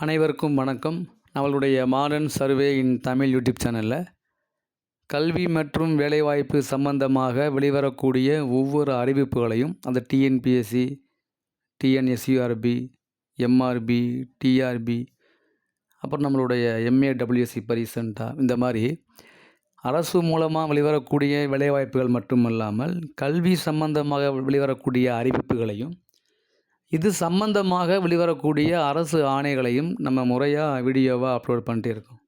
அனைவருக்கும் வணக்கம். நம்மளுடைய modern survey in Tamil YouTube சேனலில் கல்வி மற்றும் வேலைவாய்ப்பு சம்பந்தமாக வெளிவரக்கூடிய ஒவ்வொரு அறிவிப்புகளையும் அந்த டிஎன்பிஎஸ்சி டிஎன்எஸ்யூஆர்பி எம்ஆர்பி டிஆர்பி அப்புறம் நம்மளுடைய எம்ஏடபிள்யூஎஸ்சி பரிசன்டா இந்த மாதிரி அரசு மூலமாக வெளிவரக்கூடிய வேலைவாய்ப்புகள் மட்டுமல்லாமல் கல்வி சம்பந்தமாக வெளிவரக்கூடிய அறிவிப்புகளையும் இது சம்பந்தமாக வெளிவரக்கூடிய அரசு ஆணைகளையும் நம்ம முறையாக வீடியோவாக அப்லோட் பண்ணிட்டு இருக்கோம்.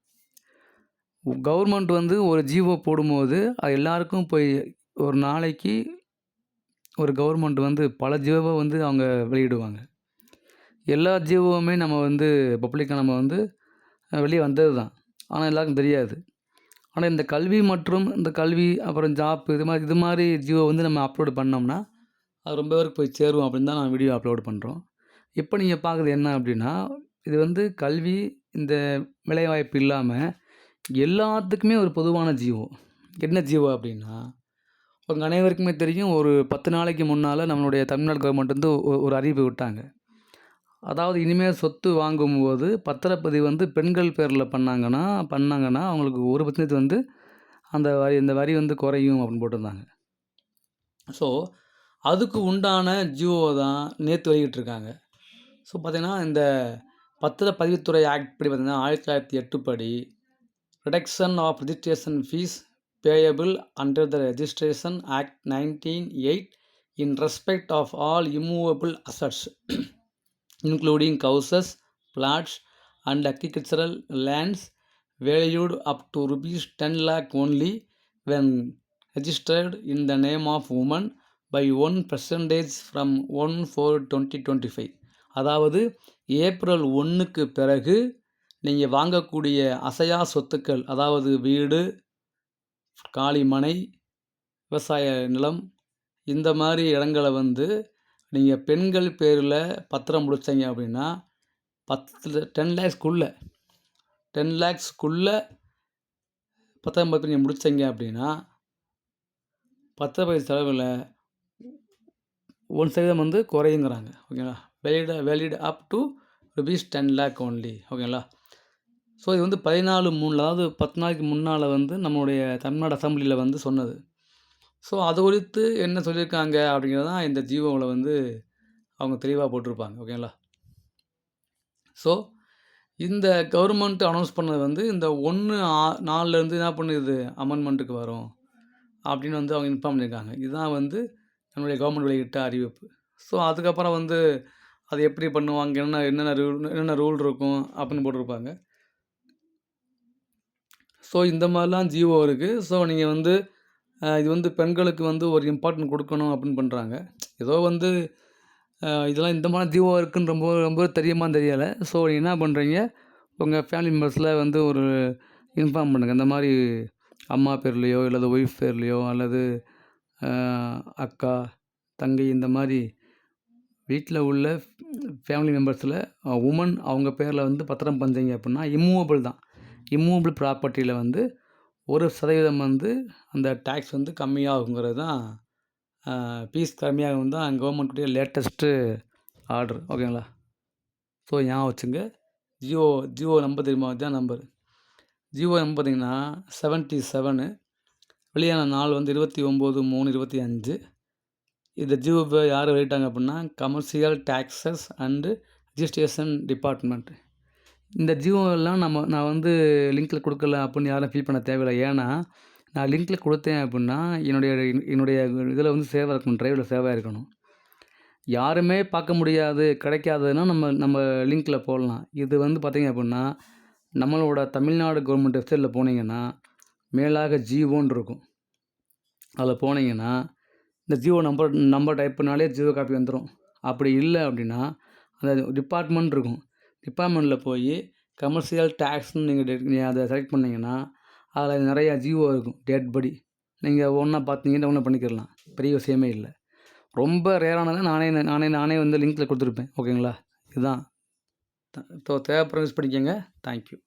கவர்மெண்ட் வந்து ஒரு ஜிஓ போடும்போது அது எல்லாருக்கும் போய் ஒரு நாளைக்கு ஒரு கவர்மெண்ட் வந்து பல ஜியோவை வந்து அவங்க வெளியிடுவாங்க. எல்லா ஜியோவுமே நம்ம வந்து பப்ளிக்காக நம்ம வந்து வெளியே வந்தது தான். ஆனால் எல்லாருக்கும் தெரியாது. ஆனால் இந்த கல்வி மற்றும் இந்த கல்வி அப்புறம் ஜாப் இது மாதிரி இது மாதிரி ஜியோ வந்து நம்ம அப்லோடு பண்ணோம்னா அது ரொம்ப பேருக்கு போய் சேரும் அப்படின்னு தான் நான் வீடியோ அப்லோட் பண்ணுறோம் இப்போ நீங்கள் பார்க்குறது என்ன அப்படின்னா இது வந்து கல்வி இந்த வேலைவாய்ப்பு இல்லாமல் எல்லாத்துக்குமே ஒரு பொதுவான ஜீவோ. என்ன ஜீவோ அப்படின்னா உங்கள் அனைவருக்குமே தெரியும் ஒரு பத்து நாளைக்கு முன்னால் நம்மளுடைய தமிழ்நாடு கவர்மெண்ட் வந்து ஒரு அறிவிப்பு விட்டாங்க. அதாவது இனிமேல் சொத்து வாங்கும்போது பத்திரப்பதிவு வந்து பெண்கள் பேரில் பண்ணாங்கன்னா பண்ணாங்கன்னா அவங்களுக்கு ஒரு பட்சத்து வந்து அந்த வரி இந்த வரி வந்து குறையும் அப்படின்னு போட்டிருந்தாங்க. ஸோ அதுக்கு உண்டான ஜியோ தான் நேற்று வெளியிட்டிருக்காங்க. ஸோ பார்த்திங்கன்னா இந்த பத்திரப்பதிவுத்துறை ஆக்ட் படி பார்த்திங்கன்னா ஆயிரத்தி தொள்ளாயிரத்தி எட்டு படி reduction of registration fee payable under the registration act nineteen eight in respect of all immovable assets including houses flats and agricultural lands valued up to rupees ten lakh only when registered in the name of woman by one percentage from one four twenty twenty five அதாவது April ஒன்றுக்கு பிறகு நீங்கள் வாங்கக்கூடிய அசையா சொத்துக்கள் அதாவது வீடு காளி மனை விவசாய நிலம் இந்த மாதிரி இடங்களை வந்து நீங்கள் பெண்கள் பேரில் பத்திரம் முடிச்சிங்க அப்படின்னா பத்து டென் லேக்ஸ்க்குள்ளே டென் லேக்ஸ்க்குள்ளே பத்திரம் பத்திரம் நீங்கள் முடித்தீங்க அப்படின்னா பத்திரப்பதிவு செலவில் ஒன் சதவீதம் வந்து குறையுங்கிறாங்க ஓகேங்களா? Valid valid up to rupees ten lakh only ஓகேங்களா? ஸோ இது வந்து பதினாலு மூணில் அதாவது பத்து நாளைக்கு முன்னால் வந்து நம்மளுடைய தமிழ்நாடு அசம்பிளியில் வந்து சொன்னது. ஸோ அது குறித்து என்ன சொல்லியிருக்காங்க அப்படிங்கிறது தான் இந்த ஜீவோவில் வந்து அவங்க தெளிவாக போட்டிருப்பாங்க ஓகேங்களா? ஸோ இந்த கவர்மெண்ட் அனௌன்ஸ் பண்ணது வந்து இந்த ஒன்று ஆ நாலுலேருந்து என்ன பண்ணுது? அமெண்ட்மெண்ட்டுக்கு வரும் அப்படின்னு வந்து அவங்க இன்ஃபார்ம் பண்ணியிருக்காங்க. இதுதான் வந்து நம்முடைய கவர்மெண்ட் வெளியிட்ட அறிவிப்பு. ஸோ அதுக்கப்புறம் வந்து அது எப்படி பண்ணுவாங்க என்ன என்னென்ன ரூல் என்னென்ன ரூல் இருக்கும் அப்படின்னு போட்டிருப்பாங்க. ஸோ இந்த மாதிரிலாம் ஜியோ இருக்குது ஸோ நீங்கள் வந்து இது வந்து பெண்களுக்கு வந்து ஒரு இம்பார்ட்டன்ட் கொடுக்கணும் அப்படின்னு பண்ணுறாங்க ஏதோ வந்து இதெல்லாம் இந்த மாதிரி ஜீவோ இருக்குன்னு ரொம்ப ரொம்ப தெரியுமா தெரியலை. ஸோ நீங்கள் என்ன பண்ணுறீங்க உங்கள் ஃபேமிலி மெம்பர்ஸில் வந்து ஒரு இன்ஃபார்ம் பண்ணுங்கள் இந்த மாதிரி அம்மா பேர்லேயோ அல்லது ஒய்ஃப் பேர்லேயோ அல்லது அக்கா தங்கை இந்த மாதிரி வீட்டில் உள்ள ஃபேமிலி மெம்பர்ஸில் உமன் அவங்க பேரில் வந்து பத்திரம் பஞ்சீங்க அப்படின்னா இம்மூவபிள் தான். இம்மூவபிள் ப்ராப்பர்ட்டியில் வந்து ஒரு சதவீதம் வந்து அந்த டேக்ஸ் வந்து கம்மியாகுங்கிறது தான் ஃபீஸ் கம்மியாகும் தான் கவர்மெண்ட்டுடைய லேட்டஸ்ட்டு ஆர்டர் ஓகேங்களா ஸோ ஞாபகம் வச்சுங்க. ஜியோ ஜியோ நம்பர் தெரியுமா? தான் நம்பர் ஜியோ நம்பர் பார்த்திங்கன்னா செவன்ட்டி செவனு வெளியான நாள் வந்து இருபத்தி ஒம்பது மூணு இருபத்தி அஞ்சு. இந்த ஜிஓபி யார் வெளியிட்டாங்க அப்படின்னா commercial taxes and registration department இந்த ஜிஓலாம் நம்ம நான் வந்து லிங்க்கில் கொடுக்கல அப்படின்னு யாரும் ஃபீல் பண்ண தேவையில்லை. ஏன்னா நான் லிங்க்கில் கொடுத்தேன் அப்படின்னா என்னுடைய என்னுடைய இதில் வந்து சேவை இருக்கணும் ட்ரைவில் சேவாக இருக்கணும். யாருமே பார்க்க முடியாது கிடைக்காதுன்னா நம்ம நம்ம லிங்க்கில் போடலாம். இது வந்து பார்த்திங்க அப்படின்னா நம்மளோட தமிழ்நாடு கவர்மெண்ட் வெப்சைட்டில் போனீங்கன்னா மேலாக ஜிஓன்னு இருக்கும். அதில் போனீங்கன்னா இந்த ஜியோ நம்பர் நம்பர் டைப் பண்ணாலே ஜியோ காப்பி வந்துடும் அப்படி இல்லை அப்படின்னா அந்த டிபார்ட்மெண்ட் இருக்கும். டிபார்ட்மெண்ட்டில் போய் கமர்ஷியல் டேக்ஸ்னு நீங்கள் நீங்கள் அதை செலக்ட் பண்ணிங்கன்னா அதில் நிறையா ஜியோ இருக்கும். டேட் படி. நீங்கள் ஒன்றா பார்த்தீங்கன்னா ஒன்றா பண்ணிக்கிடலாம் பெரிய விஷயமே இல்லை. ரொம்ப ரேரானதான் நானே நானே நானே வந்து லிங்க்கில் கொடுத்துருப்பேன். ஓகேங்களா இதுதான். தேவைப்படுற யூஸ் பண்ணிக்கோங்க. தேங்க்யூ